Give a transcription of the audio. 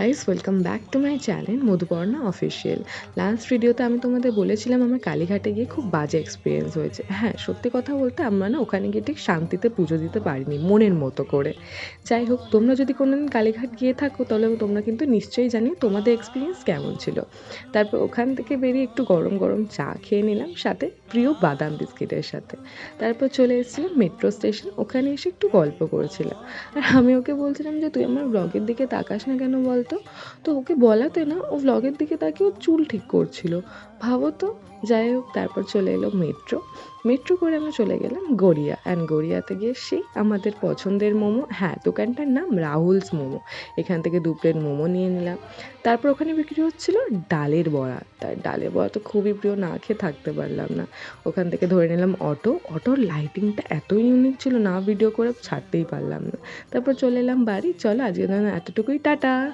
Guys welcome back to my channel Madhuparna official last ভিডিওতে আমি তোমাদের বলেছিলাম আমার কালীঘাটে গিয়ে খুব বাজে এক্সপিরিয়েন্স হয়েছে। হ্যাঁ সত্যি কথা বলতে আমরা না ওখানে গিয়ে ঠিক শান্তিতে পুজো দিতে পারিনি, মনের মতো করে। যাই হোক, তোমরা যদি কোনো দিন কালীঘাট গিয়ে থাকো, তাহলে তোমরা কিন্তু নিশ্চয়ই জানি তোমাদের এক্সপিরিয়েন্স কেমন ছিল। তারপর ওখান থেকে বেরিয়ে একটু গরম গরম চা খেয়ে নিলাম, সাথে প্রিয় বাদাম বিস্কিটের সাথে। তারপর চলে এসেছিলাম মেট্রো স্টেশন ওখানে এসে একটু গল্প করেছিলাম। আর আমি ওকে বলছিলাম যে, তুই আমার ব্লগের দিকে তাকাস না কেন বলতো? তো? তো ওকে বলাতে না, ও ব্লগের দিকে তাকিয়ে ওর চুল ঠিক করছিল। ভাবো তো, যাই হোক, তারপর চলে এলো মেট্রো মেট্রো করে আমরা চলে গেলাম গড়িয়া। অ্যান্ড গড়িয়াতে গিয়ে সেই আমাদের পছন্দের মোমো হ্যাঁ দোকানটার নাম রাহুলস মোমো। এখান থেকে দু প্লেট মোমো নিয়ে নিলাম। তারপর ওখানে বিক্রি হচ্ছিল ডালের বড়া। তার ডালের বড়া তো খুবই প্রিয়, না খেয়ে থাকতে পারলাম না। ওখান থেকে ধরে নিলাম অটো। অটোর লাইটিংটা এত ইউনিক ছিল, না ভিডিও করে ছাড়তেই পারলাম না। তারপর চলে এলাম বাড়ি। চলো আজকে এতটুকুই, টাটা!